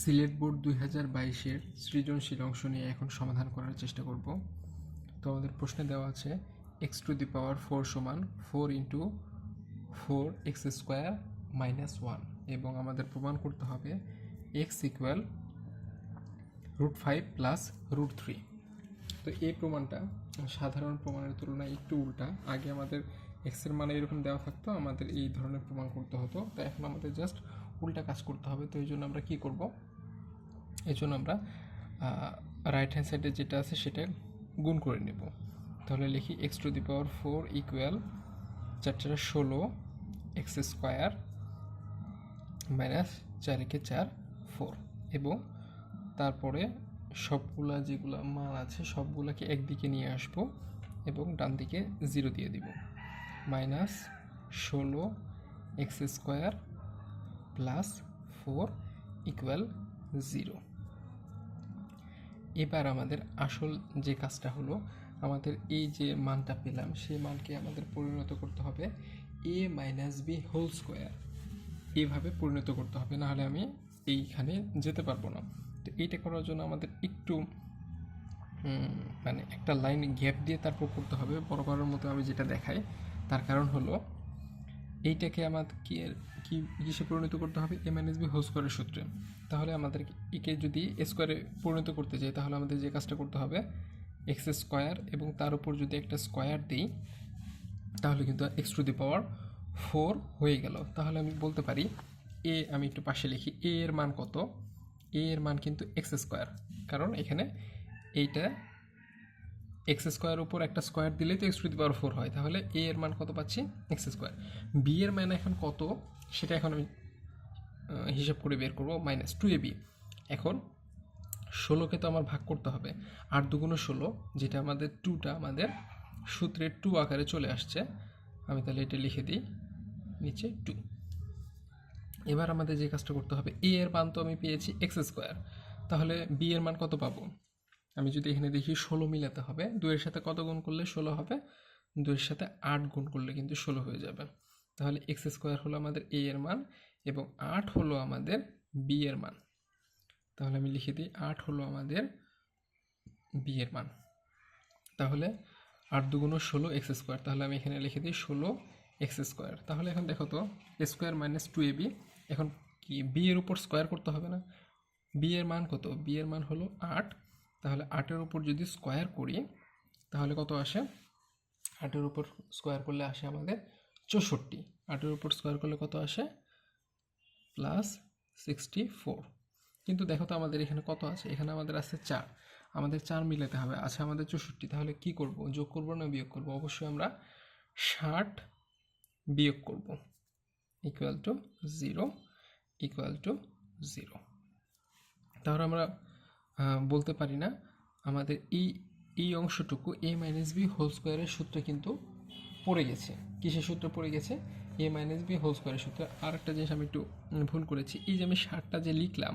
Sylhet board দুই হাজার বাইশের সৃজনশীল অংশ নিয়ে এখন সমাধান করার চেষ্টা করব। তো আমাদের প্রশ্নে দেওয়া আছে x to the power four সমান four into four x square minus one এবং আমাদের প্রমাণ করতে হবে x equal root five plus root three তো এই প্রমাণটা সাধারণ প্রমাণের তুলনায় একটু উল্টা। আগে আমাদের এক্সের মানে এরকম দেওয়া থাকতো, আমাদের এই ধরনের প্রমাণ করতে হতো। তো এখন আমাদের জাস্ট উল্টা কাজ করতে হবে, তো এই জন্য আমরা কী করব? এই জন্য আমরা রাইট হ্যান্ড সাইডে যেটা আছে সেটা গুণ করে নেব। তাহলে লিখি x to the power four equal চারটা ষোলো এক্স স্কোয়ার মাইনাস চার একে চার ফোর এবং তারপরে সবগুলা যেগুলো মান আছে সবগুলাকে একদিকে নিয়ে আসব এবং ডান দিকে জিরো দিয়ে দিব। মাইনাস ষোলো x square plus four equal zero এবার আমাদের আসল যে কাজটা হলো, আমাদের এই যে মানটা পেলাম, সেই মানকে আমাদের পরিণত করতে হবে a minus b whole square এইভাবে পরিণত করতে হবে, নাহলে আমি এইখানে যেতে পারব না। তো এইটা করার জন্য আমাদের একটু মানে একটা লাইন গ্যাপ দিয়ে তারপর করতে হবে। বরাবরের মতো আমি যেটা দেখাই, তার কারণ হলো এইটাকে আমাদের কি কি কিসে পরিণত করতে হবে? M N S B whole স্কোয়ারের সূত্রে। তাহলে আমাদের একে যদি স্কোয়ারে পরিণত করতে চাই, তাহলে আমাদের যে কাজটা করতে হবে এক্স স্কোয়ার এবং তার উপর যদি একটা স্কোয়ার দিই, তাহলে কিন্তু x to the power four হয়ে গেল। তাহলে আমি বলতে পারি এ আমি একটু পাশে লিখি এ এর মান কত? এ এর মান কিন্তু এক্স স্কোয়ার কারণ এখানে এইটা এক্স স্কোয়ার উপর একটা স্কোয়ার দিলেই তো x to the power four হয়। তাহলে এ এর মান কত পাচ্ছি? X square. বি এর মান এখন কত? সেটা এখন আমি হিসাব করে বের করব। Minus two a b. এখন ষোলোকে তো আমার ভাগ করতে হবে। আট দুগুণ ষোলো, যেটা আমাদের টুটা, আমাদের সূত্রের টু আকারে চলে আসছে। আমি তাহলে এটা লিখে দিই, নিচে টু। এবার আমাদের যে কাজটা করতে হবে, এ এর মান তো আমি পেয়েছি এক্স স্কোয়ার। তাহলে বি এর মান কত পাবো? আমি যদি এখানে দেখি ষোলো মিলাতে হবে, দুইয়ের সাথে কত গুণ করলে ষোলো হবে? দুইয়ের সাথে আট গুণ করলে কিন্তু ষোলো হয়ে যাবে। তাহলে এক্স স্কোয়ার হলো আমাদের এ এর মান এবং আট হলো আমাদের বি এর মান। তাহলে আমি লিখে দিই, আট হলো আমাদের বি এর মান। তাহলে আট দুগুণ ষোলো এক্স স্কোয়ার, তাহলে আমি এখানে লিখে দিই ষোলো এক্স স্কোয়ার। তাহলে এখন দেখো তো square minus two a b, এখন কি বি এর উপর স্কোয়ার করতে হবে না? বি এর মান কত? বি এর মান হলো আট তাহলে আটের উপর যদি স্কোয়ার করি, তাহলে কত আসে? আটের উপর স্কোয়ার করলে আসে আমাদের চৌষট্টি। আটের উপর স্কোয়ার করলে কত আসে? প্লাস সিক্সটি ফোর কিন্তু দেখো তো আমাদের এখানে কত আছে? এখানে আমাদের আছে চার। আমাদের চার মিলাতে হবে। আছে আমাদের চৌষট্টি। তাহলে কি করব? যোগ করব না বিয়োগ করব? অবশ্যই আমরা ষাট বিয়োগ করব। Equal to zero equal to zero তাহলে আমরা বলতে পারি না। আমাদের এই এই অংশটুকু এ মাইনাস বি হোল স্কোয়ারের সূত্রে কিন্তু পড়ে গেছে। কিসের সূত্রে পড়ে গেছে? এ মাইনাস বি হোল স্কোয়ারের সূত্রে। আর একটা জিনিস আমি একটু ভুল করেছি। এই যে আমি ষাটটা যে লিখলাম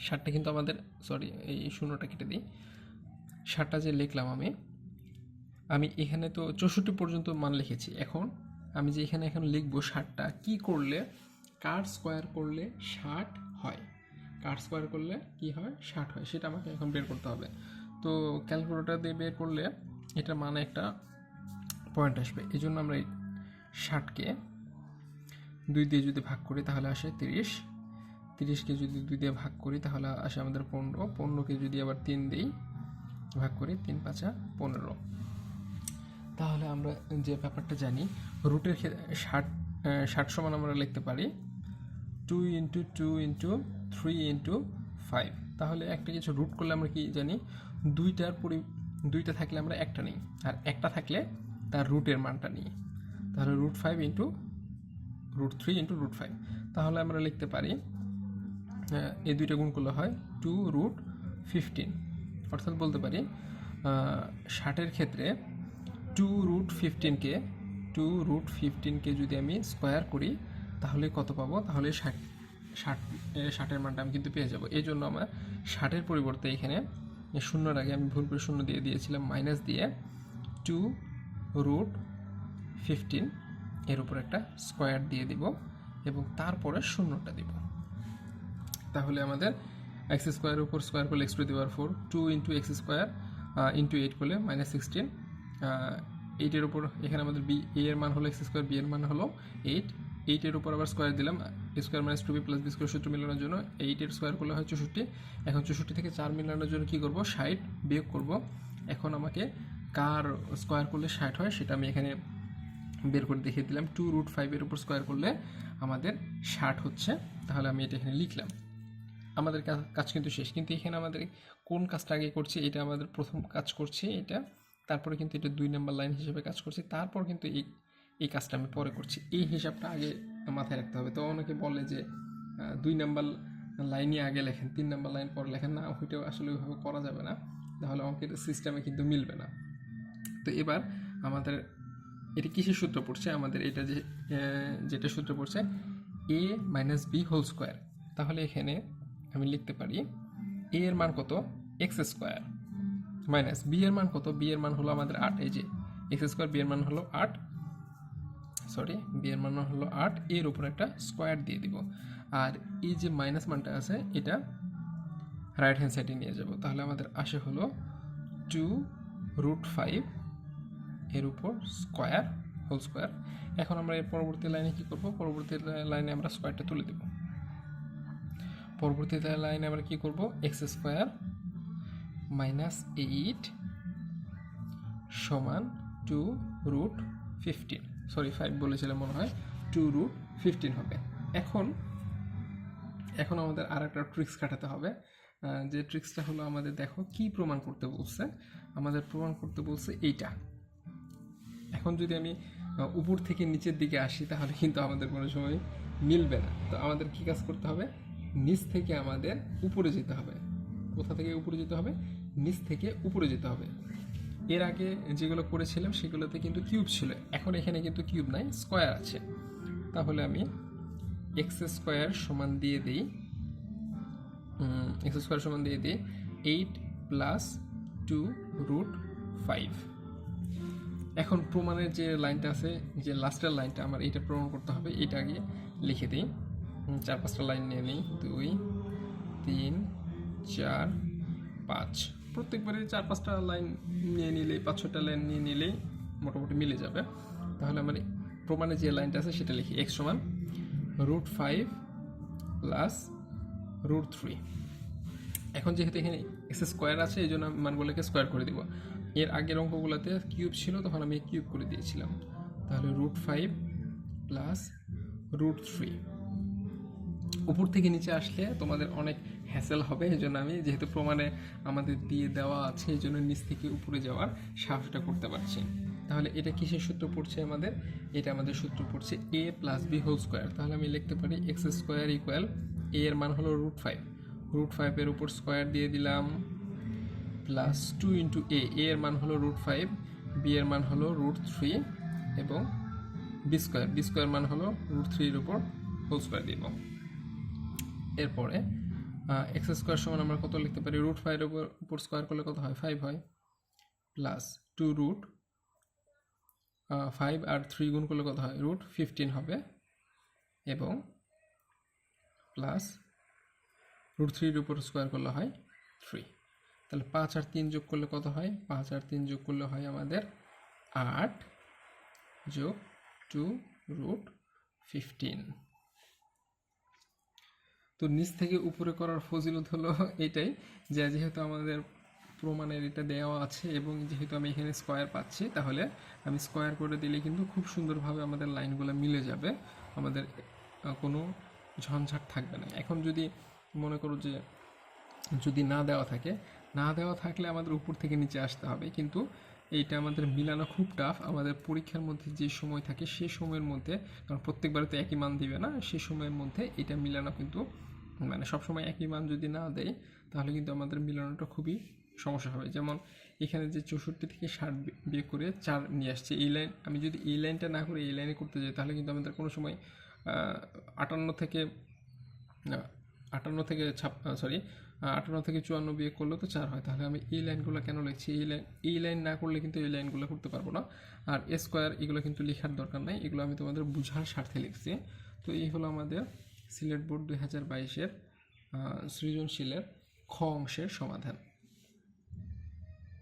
ষাটটা কিন্তু আমাদের সরি এই শূন্যটা কেটে দিই। ষাটটা যে লিখলাম আমি আমি এখানে তো চৌষট্টি পর্যন্ত মান লিখেছি। এখন আমি যে এখানে এখন লিখব ষাটটা কি করলে, কার স্কোয়ার করলে ষাট হয়? কার স্কোয়ার করলে কি হয়? ষাট হয়। সেটা আমাকে এখন বের করতে হবে। তো ক্যালকুলেটার দিয়ে বের করলে এটা মানে একটা পয়েন্ট আসবে। এই জন্য আমরা এই ষাটকে দুই দিয়ে যদি ভাগ করি তাহলে আসে তিরিশ। তিরিশকে যদি দুই দিয়ে ভাগ করি তাহলে আসে আমাদের পনেরো। পনেরোকে যদি আবার তিন দিই, ভাগ করি তিন পাঁচা পনেরো। তাহলে আমরা যে ব্যাপারটা জানি রুটের ক্ষেত্রে ষাট ষাট সমান আমরা লিখতে পারি two into two into three into five তাহলে একটা কিছু রুট করলে আমরা কি জানি, দুইটার পরি, দুইটা থাকলে আমরা একটা নিই, আর একটা থাকলে তার রুটের মানটা নিই। তাহলে root five into root three into root five তাহলে আমরা লিখতে পারি এই দুইটা গুণ করলে হয় টু রুট ফিফটিন অর্থাৎ বলতে পারি ষাটের ক্ষেত্রে টু রুট ফিফটিনকে টু রুট ফিফটিনকে যদি আমি স্কোয়ার করি তাহলে কত পাবো? তাহলে ষাট ষাট ষাটের মানটা আমি কিন্তু পেয়ে যাব। এই জন্য আমার ষাটের পরিবর্তে এখানে শূন্যর আগে আমি ভুল করে শূন্য দিয়ে দিয়েছিলাম মাইনাস দিয়ে টু রুট ফিফটিন এর উপর একটা স্কোয়ার দিয়ে দিব এবং তারপরে শূন্যটা দিব। তাহলে আমাদের এক্স স্কোয়ারের উপর স্কোয়ার করলে x to the power four two into x square into eight করলে মাইনাস সিক্সটিন এইটের উপর এখানে আমাদের বি এ এর মান হলো এক্স স্কোয়ার বি এর মান হলো এইট এইটের উপর আবার স্কোয়ার দিলাম। Square minus two B plus B square সূত্র মেলানোর জন্য এইটের স্কোয়ার করলে হয় চৌষট্টি। এখন চৌষট্টি থেকে চার মেলানোর জন্য কী করব? ষাট বিয়োগ করব। এখন আমাকে কার স্কোয়ার করলে ষাট হয় সেটা আমি এখানে বের করে দেখিয়ে দিলাম। টু রুট ফাইভের উপর স্কোয়ার করলে আমাদের ষাট হচ্ছে। তাহলে আমি এটা এখানে লিখলাম। আমাদের কাজ কিন্তু শেষ। কিন্তু এখানে আমাদের কোন কাজটা আগে করছি? এটা আমাদের প্রথম কাজ করছি এটা। তারপরে কিন্তু এটা দুই নাম্বার লাইন হিসেবে কাজ করছি। তারপর কিন্তু এই এই কাজটা আমি পরে করছি। এই হিসাবটা আগে মাথায় রাখতে হবে। তো অনেকে বলে যে দুই নাম্বার লাইনই আগে লেখেন, তিন নাম্বার লাইন পরে লেখেন। না, ওইটাও আসলে ওইভাবে করা যাবে না। তাহলে অঙ্কের সিস্টেমে কিন্তু মিলবে না। তো এবার আমাদের এটা কিসের সূত্র পড়ছে? আমাদের এটা যে যেটা সূত্র পড়ছে A minus B whole square তাহলে এখানে আমি লিখতে পারি এ এর মান কত? এক্স স্কোয়ার মাইনাস বি এর মান কত? বি এর মান হলো আমাদের আট। এই যে এক্স স্কোয়ার বি এর মান হলো আট। সরি বি এর মান হলো আট, এর উপর একটা স্কোয়ার দিয়ে দিব। আর এই যে মাইনাস মানটা আছে, এটা রাইট হ্যান্ড সাইডে নিয়ে যাব। তাহলে আমাদের আসে হলো টু রুট ফাইভ এর উপর স্কোয়ার হোল স্কোয়ার এখন আমরা এর পরবর্তী লাইনে কি করব? পরবর্তী লাইনে আমরা স্কোয়ারটা তুলে দেব। পরবর্তী লাইনে আমরা কি করব? এক্স স্কোয়ার মাইনাস এইট সমান two root fifteen sorry five বলেছিলাম মনে হয় টু রুট ফিফটিন হবে। এখন এখন আমাদের আর একটা ট্রিক্স কাটাতে হবে। যে ট্রিক্সটা হলো আমাদের দেখো, কি প্রমাণ করতে বলছে? আমাদের প্রমাণ করতে বলছে এইটা। এখন যদি আমি উপর থেকে নিচের দিকে আসি, তাহলে কিন্তু আমাদের কোনো সময় মিলবে না। তো আমাদের কি কাজ করতে হবে? নিচ থেকে আমাদের উপরে যেতে হবে। কোথা থেকে উপরে যেতে হবে? নিচ থেকে উপরে যেতে হবে। এর আগে যেগুলো করেছিলাম সেগুলোতে কিন্তু কিউব ছিল। এখন এখানে কিন্তু কিউব নাই, স্কোয়ার আছে। তাহলে আমি এক্স স্কোয়ার সমান দিয়ে দিই এক্স স্কোয়ার সমান দিয়ে দিই eight plus two root five. এখন প্রমাণের যে লাইনটা আছে, যে লাস্টের লাইনটা আমার এইটা প্রমাণ করতে হবে, এটা আগে লিখে দিই। চার পাঁচটা লাইন নিয়ে নিই, দুই, তিন, চার, পাঁচ। প্রত্যেকবারে চার, পাঁচটা লাইন নিয়ে নিলেই, পাঁচ ছটা লাইন নিয়ে নিলেই মোটামুটি মিলে যাবে। তাহলে আমার প্রমাণে যে লাইনটা আছে সেটা লিখি। এক্স সমান root five plus root three এখন যেহেতু এখানে এক্স স্কোয়ার আছে, এই জন্য মানগুলোকে স্কোয়ার করে দিব। এর আগের অঙ্কগুলোতে কিউব ছিল, তখন আমি কিউব করে দিয়েছিলাম। তাহলে root five plus root three উপর থেকে নিচে আসলে তোমাদের অনেক হ্যাসেল হবে এই জন্য আমি যেহেতু প্রমাণে আমাদের দিয়ে দেওয়া আছে এই জন্য নিচ থেকে উপরে যাওয়ার সাহসটা করতে পারছি। তাহলে এটা কিসের সূত্র পড়ছে আমাদের? এটা আমাদের সূত্র পড়ছে A plus B whole square তাহলে আমি লিখতে পারি এক্স স্কোয়ার ইকুয়াল এ এর মান হলো রুট ফাইভ রুট ফাইভের উপর স্কোয়ার দিয়ে দিলাম প্লাস টু ইন্টু এ এর মান হলো রুট ফাইভ বি এর মান হলো রুট থ্রি এবং বি স্কোয়ার বি স্কোয়ার মান হলো রুট থ্রির উপর হোল স্কোয়ার দিব এরপরে এক্স স্কোয়ার সমান আমরা কত লিখতে পারি? রুট ফাইভের উপর উপর স্কোয়ার করলে কত হয়? ফাইভ হয়। প্লাস টু রুট ফাইভ আর থ্রি গুণ করলে কত হয়? রুট ফিফটিন হবে। এবং প্লাস রুট থ্রির উপর স্কোয়ার করলে হয় থ্রি তাহলে পাঁচ আর তিন যোগ করলে কত হয়? পাঁচ আর তিন যোগ করলে হয় আমাদের আট যোগ টু রুট ফিফটিন তো নিচ থেকে উপরে করার ফজিলত হলো এটাই যে যেহেতু আমাদের প্রমাণের এটা দেওয়া আছে এবং যেহেতু আমি এখানে স্কোয়ার পাচ্ছি, তাহলে আমি স্কোয়ার করে দিলে কিন্তু খুব সুন্দরভাবে আমাদের লাইনগুলো মিলে যাবে। আমাদের কোনো ঝঞ্ঝাট থাকবে না। এখন যদি মনে করো যে যদি না দেওয়া থাকে, না দেওয়া থাকলে আমাদের উপর থেকে নিচে আসতে হবে। কিন্তু এইটা আমাদের মিলানো খুব টাফ আমাদের পরীক্ষার মধ্যে যে সময় থাকে সে সময়ের মধ্যে, কারণ প্রত্যেকবারে তো একই মান দিবে না, সে সময়ের মধ্যে এটা মিলানো কিন্তু মানে সবসময় একই মান যদি না দেয়, তাহলে কিন্তু আমাদের মিলানোটা খুবই সমস্যা হবে। যেমন এখানে যে চৌষট্টি থেকে ষাট বি- বিয়োগ করে চার নিয়ে আসছে, এই লাইন আমি যদি এই লাইনটা না করে এই লাইনে করতে যাই, তাহলে কিন্তু আমাদের কোনো সময় আটান্ন থেকে আটান্ন থেকে ছাপ সরি আটান্ন থেকে চুয়ান্ন বিয়োগ করলে তো চার হয়, তাহলে আমি এই লাইনগুলো কেন লিখছি? এই লাইন এই লাইন না করলে কিন্তু এই লাইনগুলো করতে পারব না। আর স্কোয়ার এগুলো কিন্তু লেখার দরকার নাই, এগুলো আমি তোমাদের বোঝার স্বার্থে লিখছি। তো এই হলো আমাদের সিলেট বোর্ড দুই হাজার বাইশের সৃজনশীলের খ অংশের সমাধান।